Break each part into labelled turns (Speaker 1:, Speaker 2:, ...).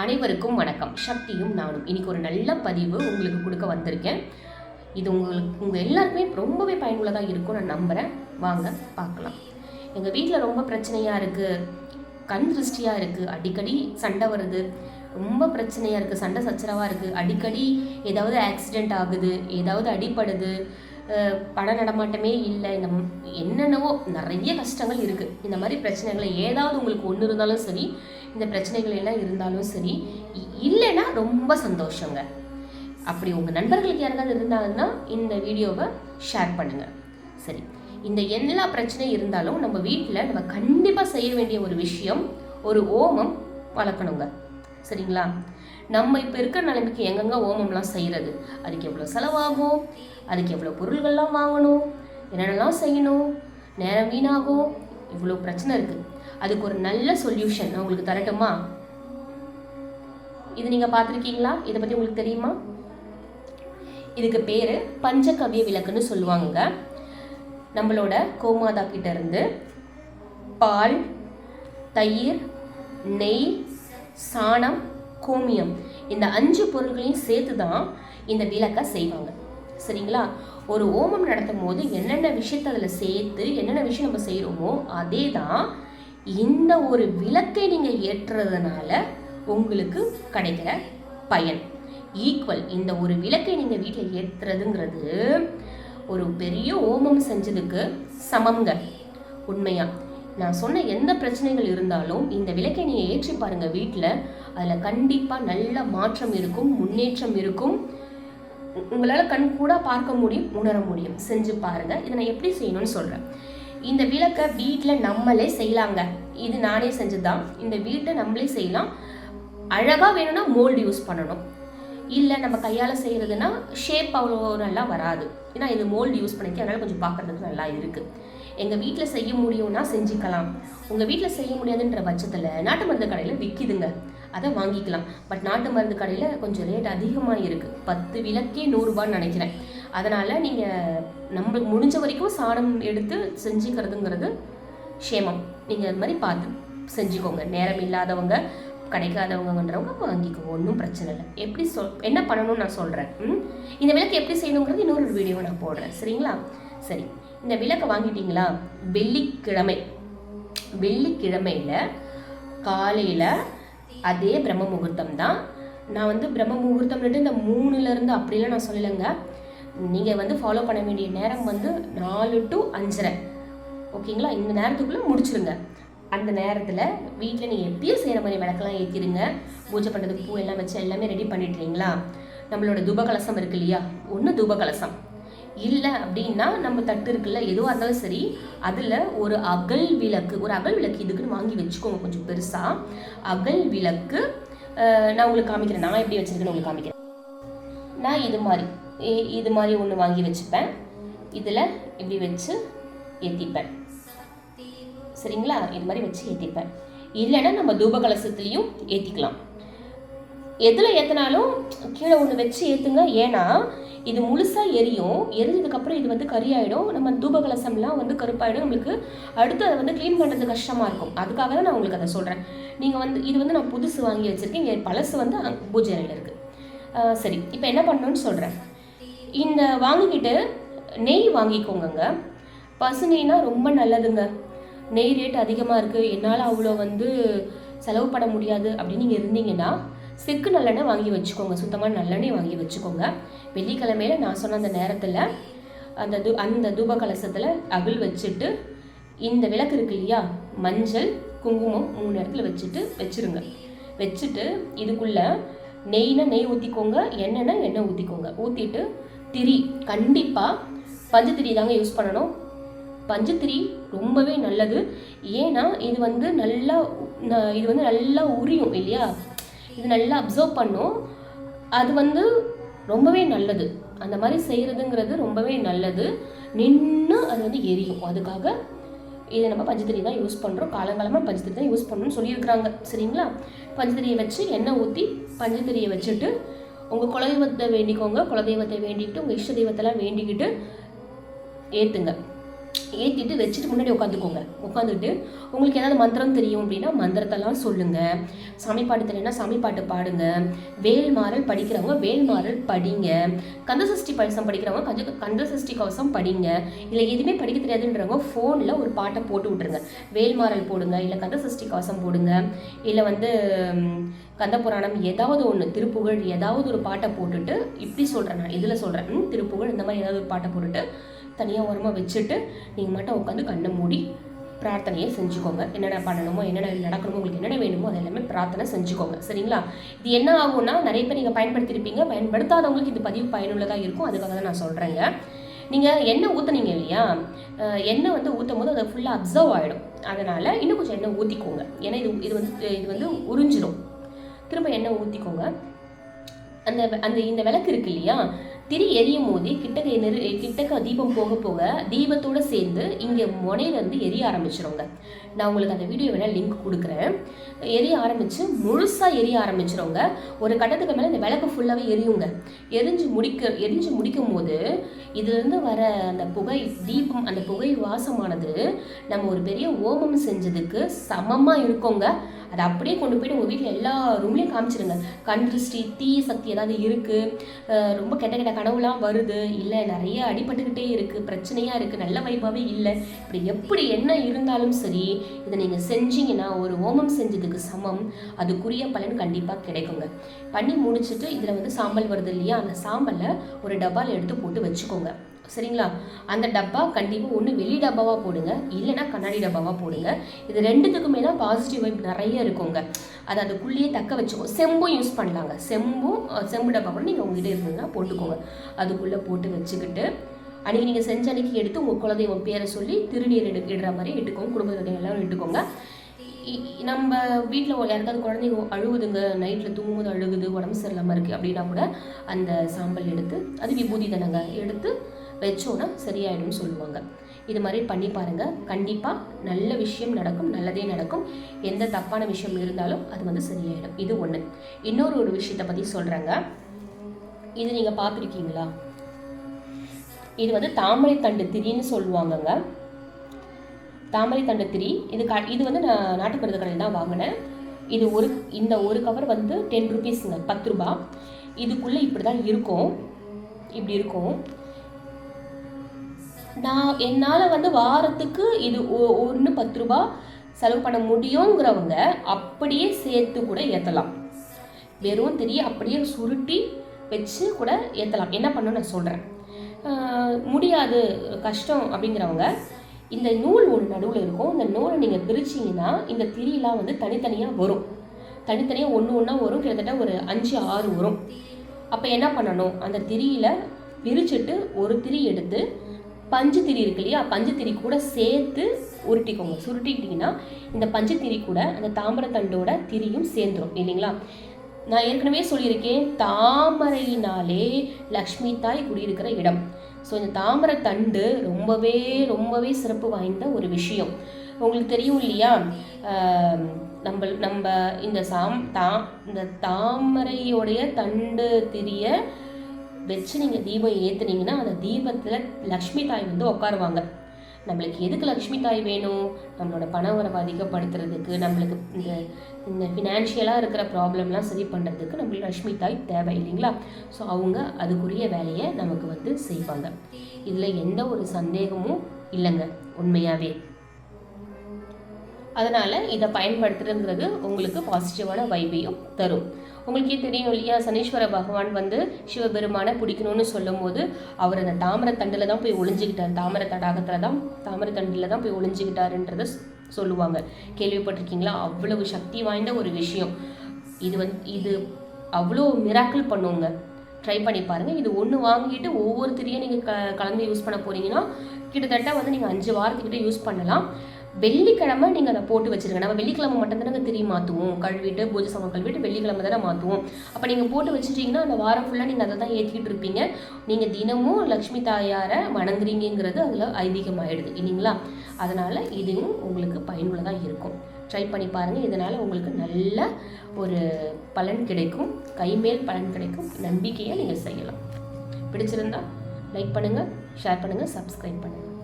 Speaker 1: அனைவருக்கும் வணக்கம். சக்தியும் நானும். இன்றைக்கி ஒரு நல்ல பதிவு உங்களுக்கு கொடுக்க வந்திருக்கேன். இது உங்களுக்கு உங்கள் எல்லாருக்குமே ரொம்பவே பயனுள்ளதாக இருக்கும் நான் நம்புகிறேன் வாங்க பார்க்கலாம். எங்கள் வீட்டில் ரொம்ப பிரச்சனையாக இருக்குது கண் திருஷ்டியாக இருக்குது அடிக்கடி சண்டை வருது. ரொம்ப பிரச்சனையாக இருக்குது சண்டை சச்சரவாக இருக்குது அடிக்கடி ஏதாவது ஆக்சிடெண்ட் ஆகுது. ஏதாவது அடிப்படுது பண நடமாட்டமே இல்லை. இந்த என்னென்னவோ நிறைய கஷ்டங்கள் இருக்குது இந்த மாதிரி பிரச்சனைகளை ஏதாவது உங்களுக்கு ஒன்று இருந்தாலும் சரி இந்த பிரச்சனைகள் எல்லாம் இருந்தாலும் சரி இல்லைன்னா ரொம்ப சந்தோஷங்க. அப்படி உங்கள் நண்பர்களுக்கு யாருக்காவது இருந்தாங்கன்னா இந்த வீடியோவை ஷேர் பண்ணுங்கள் சரி இந்த எல்லா பிரச்சனையும் இருந்தாலும் நம்ம வீட்டில் நம்ம கண்டிப்பாக செய்ய வேண்டிய ஒரு விஷயம் ஒரு ஓமம் வளர்க்கணுங்க. சரிங்களா? நம்ம இப்போ இருக்கிற நிலைமைக்கு எங்கெங்க ஓமம்லாம் செய்கிறது அதுக்கு எவ்வளோ செலவாகும்? அதுக்கு எவ்வளோ பொருள்கள்லாம் வாங்கணும்? என்னென்னலாம் செய்யணும்? நேரம் வீணாகும்? இவ்வளோ பிரச்சனை இருக்குது அதுக்கு ஒரு நல்ல சொல்யூஷன் நான் உங்களுக்கு தரட்டுமா? இது நீங்கள் பார்த்துருக்கீங்களா? இதை பற்றி உங்களுக்கு தெரியுமா? இதுக்கு பேர் பஞ்சகவ்ய விளக்குன்னு சொல்லுவாங்க. நம்மளோட கோமாதா கிட்ட இருந்து பால் தயிர் நெய் சாணம் கோமியம் இந்த அஞ்சு பொருட்களையும் சேர்த்து தான் இந்த விளக்கை செய்வாங்க. சரிங்களா? ஒரு ஓமம் நடத்தும் போது என்னென்ன விஷயத்தை அதில் சேர்த்து என்னென்ன விஷயம் நம்ம செய்கிறோமோ அதே தான் இந்த ஒரு விளக்கை நீங்கள் ஏற்றுறதுனால உங்களுக்கு கிடைக்கிற பயன். ஈக்குவல் இந்த ஒரு விளக்கை நீங்கள் வீட்டில் ஏற்றுறதுங்கிறது ஒரு பெரிய ஓமம் செஞ்சதுக்கு சமங்க உண்மையாக நான் சொன்ன எந்த பிரச்சனைகள் இருந்தாலும் இந்த விளக்கை நீங்கள் ஏற்றி பாருங்கள் வீட்டில் அதில் கண்டிப்பாக நல்ல மாற்றம் இருக்கும் முன்னேற்றம் இருக்கும். உங்களால் கண் கூட பார்க்க முடியும் உணர முடியும். செஞ்சு பாருங்க. இதை நான் எப்படி செய்யணும்னு சொல்கிறேன் இந்த விளக்கை வீட்டில் நம்மளே செய்யலாங்க. இது நானே செஞ்சுதான் இந்த வீட்டை நம்மளே செய்யலாம். அழகாக வேணும்னா மோல்டு யூஸ் பண்ணணும். இல்லை நம்ம கையால் செய்கிறதுனா ஷேப் அவ்வளோ நல்லா வராது. ஏன்னா இது மோல்டு யூஸ் பண்ணிக்க அதனால் கொஞ்சம் பார்க்குறதுக்கு நல்லா இருக்குது எங்கள் வீட்டில் செய்ய முடியும்னா செஞ்சுக்கலாம். உங்கள் வீட்டில் செய்ய முடியாதுன்ற பட்சத்தில் நாட்டு மருந்து கடையில் விற்கிதுங்க அதை வாங்கிக்கலாம். பட் நாட்டு மருந்து கடையில் கொஞ்சம் ரேட் அதிகமாக இருக்குது பத்து விளக்கே நூறுரூபான்னு நினைக்கிறேன். அதனால் நீங்கள் நம்மளுக்கு முடிஞ்ச வரைக்கும் சாணம் எடுத்து செஞ்சுக்கிறதுங்கிறது க்ஷேமம். நீங்கள் அது மாதிரி பார்த்து செஞ்சுக்கோங்க. நேரம் இல்லாதவங்க கிடைக்காதவங்கன்றவங்க வாங்கிக்கோங்க. ஒன்றும் பிரச்சனை இல்லை. எப்படி சொல் என்ன பண்ணணும்னு நான் சொல்கிறேன் ம்? இந்த விளக்கு எப்படி செய்யணுங்கிறது இன்னொரு வீடியோ நான் போடுறேன். சரிங்களா? சரி. இந்த விளக்கை வாங்கிட்டீங்களா? வெள்ளிக்கிழமை. வெள்ளிக்கிழமையில் காலையில் அதே பிரம்ம முகூர்த்தம் தான் நான் வந்து பிரம்ம முகூர்த்தம்னுட்டு இந்த மூணுலேருந்து அப்படிலாம் நான் சொல்லலைங்க. நீங்கள் வந்து ஃபாலோ பண்ண வேண்டிய நேரம் வந்து நாலு டு அஞ்சரை. ஓகேங்களா? இந்த நேரத்துக்குள்ளே முடிச்சிருங்க. அந்த நேரத்தில் வீட்டில் நீங்கள் எப்பயும் செய்கிற மாதிரி விளக்கெல்லாம் ஏற்றிடுங்க பூஜை பண்ணுறதுக்கு பூ எல்லாம் வச்சு எல்லாமே ரெடி பண்ணிடுறீங்களா? நம்மளோட தூப கலசம் இருக்கு இல்லையா? ஒன்று தூப கலசம் இல்லை அப்படின்னா நம்ம தட்டு இருக்குல்ல எதுவாக இருந்தாலும் சரி அதில் ஒரு அகல் விளக்கு ஒரு அகல் விளக்கு இதுக்குன்னு வாங்கி வச்சுக்கோங்க கொஞ்சம் பெருசாக அகல் விளக்கு நான் உங்களுக்கு காமிக்கிறேன். நான் எப்படி வச்சுருக்கேன்னு உங்களுக்கு காமிக்கிறேன். நான் இது மாதிரி இது மாதிரி ஒன்று வாங்கி வச்சுப்பேன். இதில் இப்படி வச்சு ஏற்றிப்பேன் சரிங்களா? இது மாதிரி வச்சு ஏற்றிப்பேன் இல்லைன்னா நம்ம தூப கலசத்துலேயும் ஏற்றிக்கலாம் எதில் ஏற்றினாலும் கீழே ஒன்று வச்சு ஏற்றுங்க ஏன்னா இது முழுசாக எரியும். எரிஞ்சதுக்கப்புறம் இது வந்து கரியாயிடும். நம்ம தூப கலசம்லாம் வந்து கருப்பாயிடும். நம்மளுக்கு அடுத்து அதை வந்து க்ளீன் பண்ணுறது கஷ்டமாக இருக்கும். அதுக்காக தான் நான் உங்களுக்கு அதை சொல்கிறேன் நீங்கள் வந்து இது வந்து நான் புதுசு வாங்கி வச்சுருக்கேன். இங்கே பழசு வந்து பூஜை அறையில் இருக்குது சரி. இப்போ என்ன பண்ணணும்னு சொல்கிறேன் இந்த வாங்கிக்கிட்டு நெய் வாங்கிக்கோங்கங்க. பசு நெய்னா ரொம்ப நல்லதுங்க. நெய் ரேட் அதிகமாக இருக்குது என்னால் அவ்வளோ வந்து செலவு பண்ண முடியாது. அப்படின்னு நீங்கள் இருந்தீங்கன்னா செக்கு நல்லெண்ணெய் வாங்கி வச்சுக்கோங்க. சுத்தமான நல்லெண்ணெய் வாங்கி வச்சுக்கோங்க. வெள்ளிக்கிழமையில நான் சொன்ன அந்த நேரத்தில் அந்த து அந்த தூப கலசத்தில் அகல் வச்சுட்டு இந்த விளக்கு இருக்கு இல்லையா? மஞ்சள் குங்குமம் மூணு இடத்துல வச்சுட்டு வச்சிருங்க. வச்சுட்டு இதுக்குள்ளே நெய்னா நெய் ஊற்றிக்கோங்க எண்ணெய்னா எண்ணெய் ஊற்றிக்கோங்க ஊற்றிட்டு திரி கண்டிப்பாக பஞ்சுத்திரி தாங்க யூஸ் பண்ணணும். பஞ்சுத்திரி ரொம்பவே நல்லது. ஏன்னா இது வந்து நல்லா இது வந்து நல்லா உரியும் இல்லையா? இது நல்லா அப்சர்வ் பண்ணும். அது வந்து ரொம்பவே நல்லது. அந்த மாதிரி செய்கிறதுங்கிறது ரொம்பவே நல்லது. நின்று அது வந்து எரியும். அதுக்காக இதை நம்ம பஞ்சத்திரி தான் யூஸ் பண்ணுறோம் காலங்காலமாக பஞ்சத்திரி தான் யூஸ் பண்ணணும்னு சொல்லியிருக்கிறாங்க. சரிங்களா? பஞ்சத்திரியை வச்சு எண்ணெய் ஊற்றி பஞ்சத்திரியை வச்சுட்டு உங்கள் குலதெய்வத்தை வேண்டிக்கோங்க. குலதெய்வத்தை வேண்டிக்கிட்டு உங்கள் இஷ்ட தெய்வத்தெல்லாம் வேண்டிக்கிட்டு ஏற்றுங்க ஏற்றிட்டு வச்சுட்டு முன்னாடி உட்காந்துக்கோங்க. உட்காந்துட்டு உங்களுக்கு ஏதாவது மந்திரம் தெரியும் அப்படின்னா மந்திரத்தெல்லாம் சொல்லுங்கள் சாமி பாட்டு தெரியலனா சாமி பாட்டு பாடுங்க. வேல்மாறல் படிக்கிறவங்க வேல்மாறல் படிங்க. கந்தசஷ்டி கவசம் படிக்கிறவங்க கஞ்ச கந்தசஷ்டி கவசம் படிங்க. இல்லை எதுவுமே படிக்க தெரியாதுன்றவங்க ஃபோனில் ஒரு பாட்டை போட்டு விட்ருங்க வேல்மாறல் போடுங்க இல்லை கந்தசஷ்டி கவசம் போடுங்க. இல்லை வந்து கந்தபுராணம் கந்த புராணம் ஏதாவது ஒன்று திருப்புகழ் ஏதாவது ஒரு பாட்டை போட்டுட்டு இப்படி சொல்கிறேன் நான். இதில் சொல்கிறேன் திருப்புகழ் இந்த மாதிரி ஏதாவது ஒரு பாட்டை போட்டுட்டு தனியாக ஓரமாக வச்சுட்டு நீங்கள் மட்டும் உட்காந்து கண்ணை மூடி பிரார்த்தனையை செஞ்சுக்கோங்க. என்னென்ன பண்ணணுமோ என்னென்ன நடக்கணுமோ உங்களுக்கு என்னென்ன வேணுமோ அது எல்லாமே பிரார்த்தனை செஞ்சுக்கோங்க. சரிங்களா? இது என்ன ஆகும்னா நிறைய பேர் நீங்கள் பயன்படுத்தியிருப்பீங்க பயன்படுத்தாதவங்களுக்கு இது பதிவு பயனுள்ளதாக இருக்கும். அதுக்காக தான் நான் சொல்கிறேங்க நீங்கள் எண்ணெய் ஊற்றுனீங்க இல்லையா? எண்ணெய் வந்து ஊற்றும் போது அது ஃபுல்லாக அப்சர்வ் ஆகிடும் அதனால் இன்னும் கொஞ்சம் எண்ணெய் ஊற்றிக்கோங்க ஏன்னா இது இது வந்து இது வந்து உறிஞ்சிடும் திரும்ப எண்ணெய் ஊற்றிக்கோங்க அந்த அந்த இந்த விளக்கு இருக்கு இல்லையா? திரி எரியும் போது கிட்டக்க நெரு கிட்டக்க தீபம் போக போக தீபத்தோட சேர்ந்து இங்கே முனையிலேருந்து எரிய ஆரம்பிச்சிருங்க. நான் உங்களுக்கு அந்த வீடியோ வேணால் லிங்க் கொடுக்குறேன். எரிய ஆரம்பித்து முழுசாக எரிய ஆரம்பிச்சிருவங்க ஒரு கட்டத்துக்கு மேலே இந்த விளக்கு ஃபுல்லாகவே எரியுங்க. எரிஞ்சு முடிக்க எரிஞ்சு முடிக்கும் போது இதுலேருந்து வர அந்த புகை தீபம் அந்த புகை வாசமானது நம்ம ஒரு பெரிய ஓமம் செஞ்சதுக்கு சமமாக இருக்கோங்க. அதை அப்படியே கொண்டு போயிட்டு உங்கள் வீட்டில் எல்லா ரூம்லேயும் காமிச்சிருங்க. கண் திருஷ்டி தீய சக்தி ஏதாவது இருக்குது ரொம்ப கெட்ட கெட்ட கனவுலாம் வருது. இல்லை நிறைய அடிபட்டுக்கிட்டே இருக்குது பிரச்சனையாக இருக்குது நல்ல வைப்பாகவே இல்லை. இப்படி எப்படி என்ன இருந்தாலும் சரி இதை நீங்கள் செஞ்சீங்கன்னா ஒரு ஓமம் செஞ்சதுக்கு சமம். அதுக்குரிய பலன் கண்டிப்பாக கிடைக்குங்க. பண்ணி முடிச்சுட்டு இதில் வந்து சாம்பல் வருது இல்லையா? அந்த சாம்பலை ஒரு டப்பாவில் எடுத்து போட்டு வச்சுக்கோங்க. சரிங்களா? அந்த டப்பா கண்டிப்பாக ஒன்று வெள்ளி டப்பாவாக போடுங்க. இல்லைன்னா கண்ணாடி டப்பாவாக போடுங்க. இது ரெண்டுத்துக்குமே தான் பாசிட்டிவ் வைப் நிறைய இருக்குங்க. அது அதுக்குள்ளேயே தக்க வச்சுக்கோ செம்பும் யூஸ் பண்ணலாங்க. செம்பும் செம்பு டப்பா கூட நீங்கள் உங்ககிட்ட இருந்ததுன்னா போட்டுக்கோங்க. அதுக்குள்ளே போட்டு வச்சுக்கிட்டு அன்றைக்கி நீங்கள் செஞ்ச அன்னைக்கு எடுத்து உங்கள் குலதெய்வம் பேரை சொல்லி திருநீர் எடு இடுற மாதிரி இட்டுக்கோங்க. குடும்பத்தில் எல்லோரும் இட்டுக்கோங்க. இ- நம்ம வீட்டில் யாருக்காவது குழந்தைங்க அழுகுதுங்க நைட்டில் தூங்கும்போது அழுகுது உடம்பு சரியில்லாமல் இருக்குது அப்படின்னா கூட அந்த சாம்பல் எடுத்து அது விபூதி தானங்க எடுத்து வச்சோன்னா சரியாயிடும்னு சொல்லுவாங்க. இது மாதிரி பண்ணி பாருங்கள் கண்டிப்பாக நல்ல விஷயம் நடக்கும் நல்லதே நடக்கும். எந்த தப்பான விஷயம் இருந்தாலும் அது வந்து சரியாயிடும். இது ஒன்று இன்னொரு ஒரு விஷயத்தை பற்றி சொல்கிறேங்க இது நீங்கள் பார்த்துருக்கீங்களா? இது வந்து தாமரை தண்டு திரின்னு சொல்லுவாங்கங்க. தாமரை தண்டு திரி. இது க இது வந்து நான் நாட்டு மருந்து கடையில் தான் வாங்கினேன். இது ஒரு இந்த ஒரு கவர் வந்து டென் ருபீஸுங்க பத்து ரூபா. இதுக்குள்ளே இப்படி தான் இருக்கும். இப்படி இருக்கும். நான் என்னால் வந்து வாரத்துக்கு இது ஒன்று பத்து ரூபா செலவு பண்ண முடியுங்கிறவங்க அப்படியே சேர்த்து கூட ஏற்றலாம் வெறும் திரி அப்படியே சுருட்டி வச்சு கூட ஏற்றலாம் என்ன பண்ணணும்னு நான் சொல்கிறேன் முடியாது கஷ்டம் அப்படிங்கிறவங்க இந்த நூல் ஒன்று நடுவில் இருக்கும். இந்த நூலை நீங்கள் பிரிச்சிங்கன்னா இந்த திரியெலாம் வந்து தனித்தனியாக வரும். தனித்தனியாக ஒன்று ஒன்றா வரும். கிட்டத்தட்ட ஒரு அஞ்சு ஆறு வரும். அப்போ என்ன பண்ணணும்? அந்த திரியில் பிரிச்சுட்டு ஒரு திரி எடுத்து பஞ்சு திரி இருக்கு இல்லையா? பஞ்சு திரி கூட சேர்த்து உருட்டிக்கோங்க. சுருட்டிக்கிட்டிங்கன்னா இந்த பஞ்சு திரி கூட அந்த தாம்பரத்தண்டோட திரியும் சேர்ந்துரும் இல்லைங்களா? நான் ஏற்கனவே சொல்லியிருக்கேன் தாமரையினாலே லக்ஷ்மி தாய் குடியிருக்கிற இடம். ஸோ இந்த தாமரை தண்டு ரொம்பவே ரொம்பவே சிறப்பு வாய்ந்த ஒரு விஷயம். உங்களுக்கு தெரியும் இல்லையா? நம்ம நம்ம இந்த சாம் தா இந்த தாமரையோடைய தண்டு திரிய வச்சு நீங்கள் தீபம் ஏற்றுனீங்கன்னா அந்த தீபத்தில் லக்ஷ்மி தாய் வந்து உட்காருவாங்க நம்மளுக்கு எதுக்கு லக்ஷ்மி தாய் வேணும்? நம்மளோட பண உறவை அதிகப்படுத்துறதுக்கு நம்மளுக்கு இந்த இந்த ஃபினான்ஷியலாக இருக்கிற ப்ராப்ளம்லாம் சரி பண்ணுறதுக்கு நம்மளுக்கு லக்ஷ்மி தாய் தேவை இல்லைங்களா? ஸோ அவங்க அதுக்குரிய வேலையை நமக்கு வந்து செய்வாங்க. இதில் எந்த ஒரு சந்தேகமும் இல்லைங்க உண்மையாகவே அதனால் இதை பயன்படுத்துறதுங்கிறது உங்களுக்கு பாசிட்டிவான வைபையும் தரும். உங்களுக்கே தெரியும் இல்லையா? சனீஸ்வர பகவான் வந்து சிவபெருமானை பிடிக்கணும்னு சொல்லும்போது அவர் அந்த தாமரை தண்டில் தான் போய் ஒளிஞ்சிக்கிட்டார். தாமரை தடாகத்தில் தான் தாமரை தண்டில் தான் போய் ஒளிஞ்சுக்கிட்டாருன்றத சொல்லுவாங்க. கேள்விப்பட்டிருக்கீங்களா? அவ்வளவு சக்தி வாய்ந்த ஒரு விஷயம். இது வந்து இது அவ்வளோ மிராக்கிள் பண்ணுங்க. ட்ரை பண்ணி பாருங்கள் இது ஒன்று வாங்கிட்டு ஒவ்வொருத்தரையும் நீங்கள் க கலந்து யூஸ் பண்ண போகிறீங்கன்னா கிட்டத்தட்ட வந்து நீங்கள் அஞ்சு வாரத்துக்கிட்ட யூஸ் பண்ணலாம். வெள்ளிக்கிழமை நீங்கள் அதை போட்டு வச்சிருங்க. நம்ம வெள்ளிக்கிழமை மட்டும் நாங்கள் திரி மாற்றுவோம் கழுவிட்டு பூஜை சமம் கழுவிட்டு வெள்ளிக்கிழமை தானே மாற்றுவோம் அப்போ நீங்கள் போட்டு வச்சிட்டீங்கன்னா அந்த வாரம் ஃபுல்லாக நீங்கள் அதை தான் ஏற்றிக்கிட்டு இருப்பீங்க. நீங்கள் தினமும் லக்ஷ்மி தாயாரை வணங்குறீங்கிறது அதில் ஐதீகமாயிடுது. இல்லைங்களா? அதனால் இதுவும் உங்களுக்கு பயனுள்ளதாக இருக்கும். ட்ரை பண்ணி பாருங்கள் இதனால் உங்களுக்கு நல்ல ஒரு பலன் கிடைக்கும். கைமேல் பலன் கிடைக்கும். நம்பிக்கையை நீங்கள் செய்யலாம். பிடிச்சிருந்தா லைக் பண்ணுங்கள் ஷேர் பண்ணுங்கள் சப்ஸ்கிரைப் பண்ணுங்கள்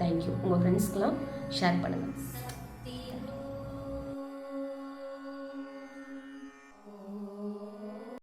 Speaker 1: தேங்க்யூ உங்கள் ஃப்ரெண்ட்ஸ்க்கெலாம் ஷேர் பண்ணுங்கள்